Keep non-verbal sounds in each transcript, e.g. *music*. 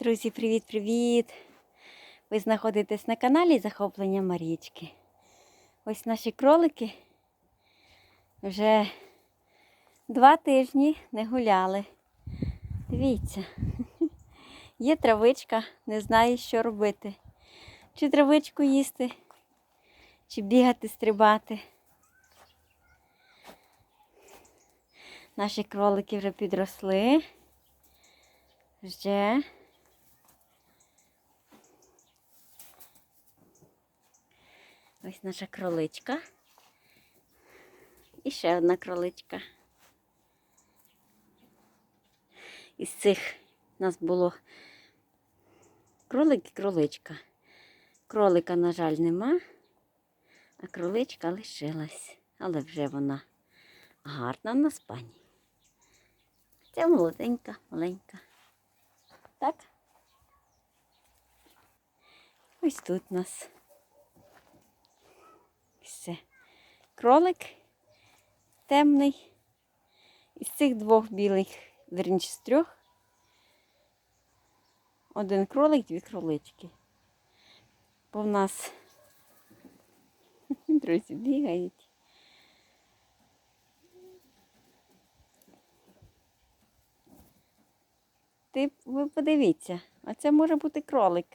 Друзі, привіт-привіт! Ви знаходитесь на каналі Захоплення Марічки. Ось наші кролики вже два тижні не гуляли. Дивіться, *laughs* є травичка, не знаю, що робити. Чи травичку їсти, чи бігати, стрибати. Наші кролики вже підросли. Вже Ось наша кроличка. І ще одна кроличка. Із цих у нас було кролик і кроличка. Кролика, на жаль, нема, а кроличка лишилась. Але вже вона гарна на спані. Це молоденька, маленька. Так? Ось тут у нас все. Кролик темний. Із цих двох білих, верніше з трьох. Один кролик, дві кролички. Бо в нас *laughs* друзі бігають. Ти ви подивіться, а це може бути кролик.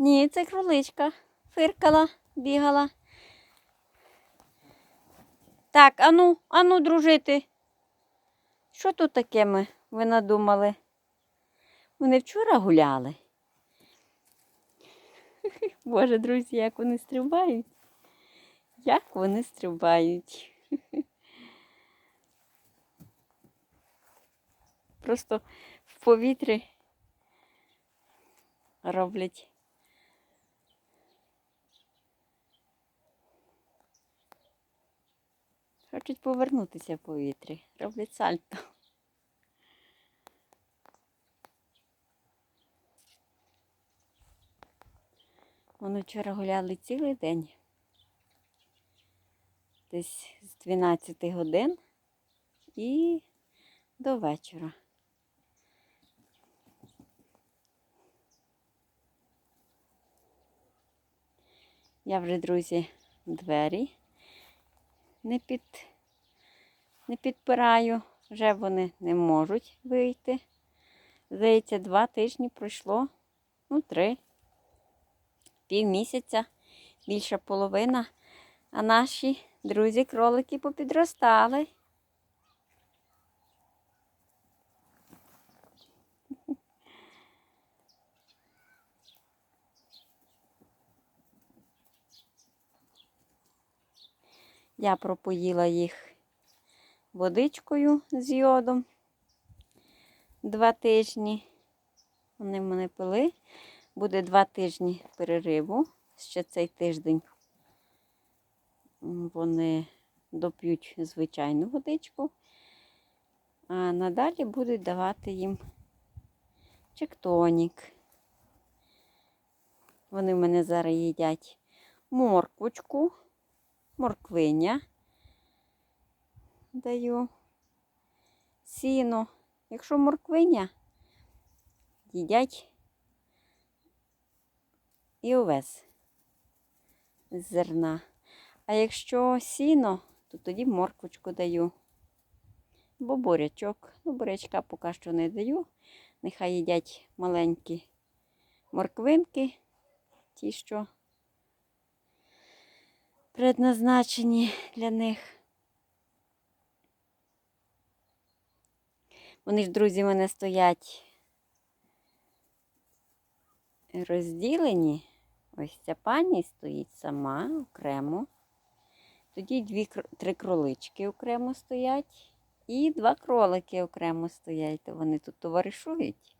Ні, це кроличка. Фиркала, бігала. Так, ану, ану, дружити. Що тут таке ми ви надумали? Вони вчора гуляли. *laughs* Боже, друзі, як вони стрибають. Як вони стрибають. *laughs* Просто в повітрі роблять. Хочуть повернутися в повітрі. Роблять сальто. Вони вчора гуляли цілий день. Десь з 12 годин і до вечора. Я вже, друзі, двері не, під, не підпираю, вже вони не можуть вийти. Здається, два тижні пройшло, ну, три, пів місяця, більша половина. А наші друзі-кролики попідростали. Я пропоїла їх водичкою з йодом два тижні. Вони мене пили. Буде два тижні перериву. Ще цей тиждень вони доп'ють звичайну водичку, а надалі будуть давати їм чектонік. Вони в мене зараз їдять морквочку морквиня даю, сіно. Якщо морквиня, їдять і овес з зерна. А якщо сіно, то тоді морквочку даю. Бо бурячок. Ну, бурячка поки що не даю. Нехай їдять маленькі морквинки, ті, що предназначені для них. Вони ж, друзі, мене стоять розділені. Ось ця пані стоїть сама окремо. Тоді дві, три кролички окремо стоять. І два кролики окремо стоять. То вони тут товаришують.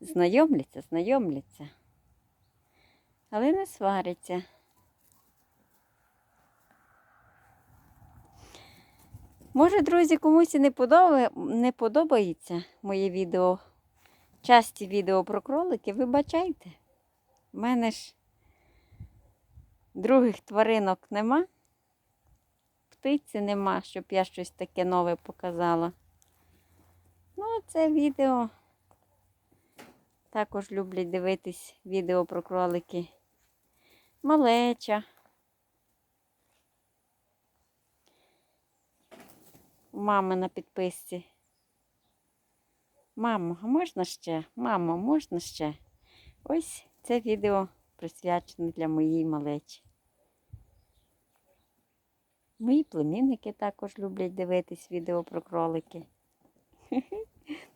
Знайомляться, знайомляться але не свариться. Може, друзі, комусь і не, не подобається моє відео, часті відео про кролики, вибачайте. У мене ж других тваринок нема. птиці нема, щоб я щось таке нове показала. Ну, це відео. Також люблять дивитись відео про кролики. Малеча. Мами на підписці. Мамо, а можна ще? Мамо, можна ще? Ось це відео присвячене для моєї малечі. Мої племінники також люблять дивитись відео про кролики. *laughs*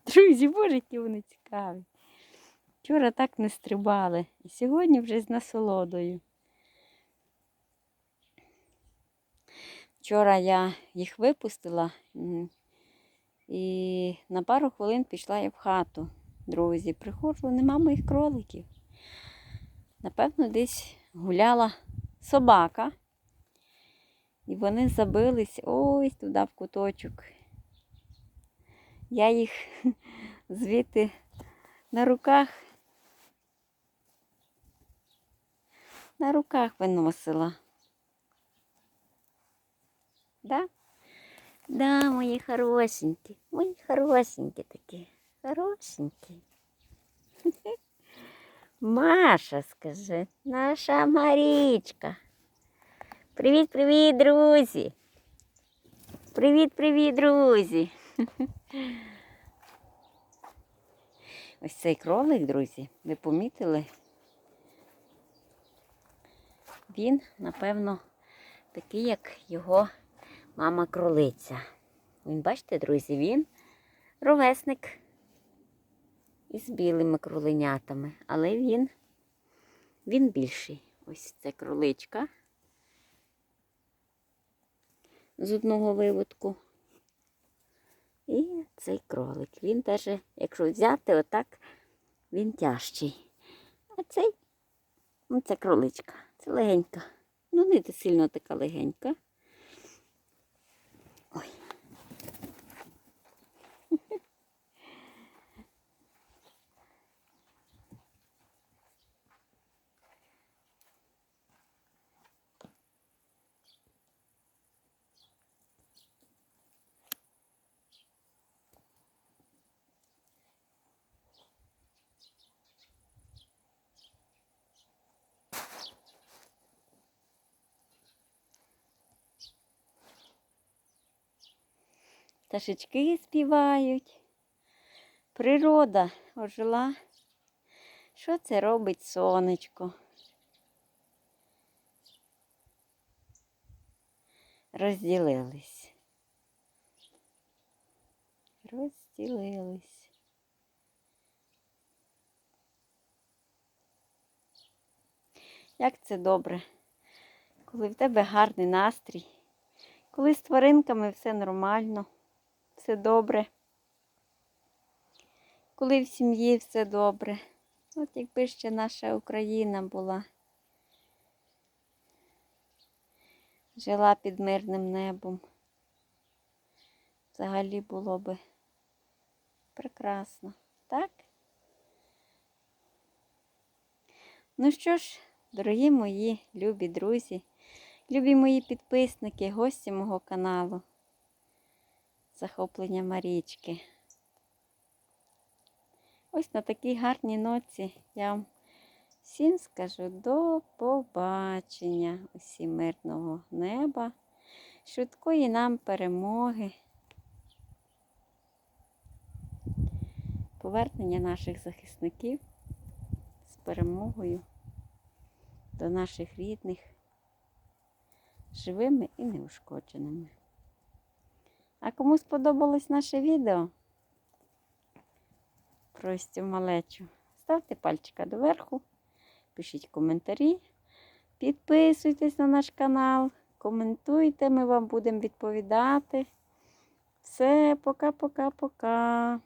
Друзі, боже, які вони цікаві. Вчора так не стрибали, і сьогодні вже з насолодою. Вчора я їх випустила і на пару хвилин пішла я в хату. Друзі, приходжу, нема моїх кроликів. Напевно, десь гуляла собака. І вони забились ось туди в куточок. Я їх *laughs* звідти на руках. На руках виносила. Да? Да, мої хорошенькі, мої хорошенькі такі, хорошенькі. *laughs* Маша, скажи, наша Марічка. Привіт, привіт, друзі. Привіт, привіт, друзі. *laughs* Ось цей кролик, друзі, ви помітили? Він, напевно, такий, як його мама кролиця. Він, бачите, друзі, він ровесник із білими кроленятами, але він, він більший. Ось це кроличка з одного виводку. І цей кролик. Він теж, якщо взяти отак, він тяжчий. А цей, ну це кроличка, це легенька. Ну, не сильно така легенька. Пташечки співають. Природа ожила. Що це робить сонечко? Розділились. Розділились. Як це добре, коли в тебе гарний настрій, коли з тваринками все нормально все добре. Коли в сім'ї все добре. От якби ще наша Україна була, жила під мирним небом. Взагалі було би прекрасно, так? Ну що ж, дорогі мої любі друзі, любі мої підписники, гості мого каналу захоплення Марічки. Ось на такій гарній ноці я вам всім скажу до побачення, усім мирного неба, швидкої нам перемоги, повернення наших захисників з перемогою до наших рідних, живими і неушкодженими. А кому сподобалось наше відео про цю малечу, ставте пальчика доверху, пишіть коментарі, підписуйтесь на наш канал, коментуйте, ми вам будемо відповідати. Все, пока-пока-пока.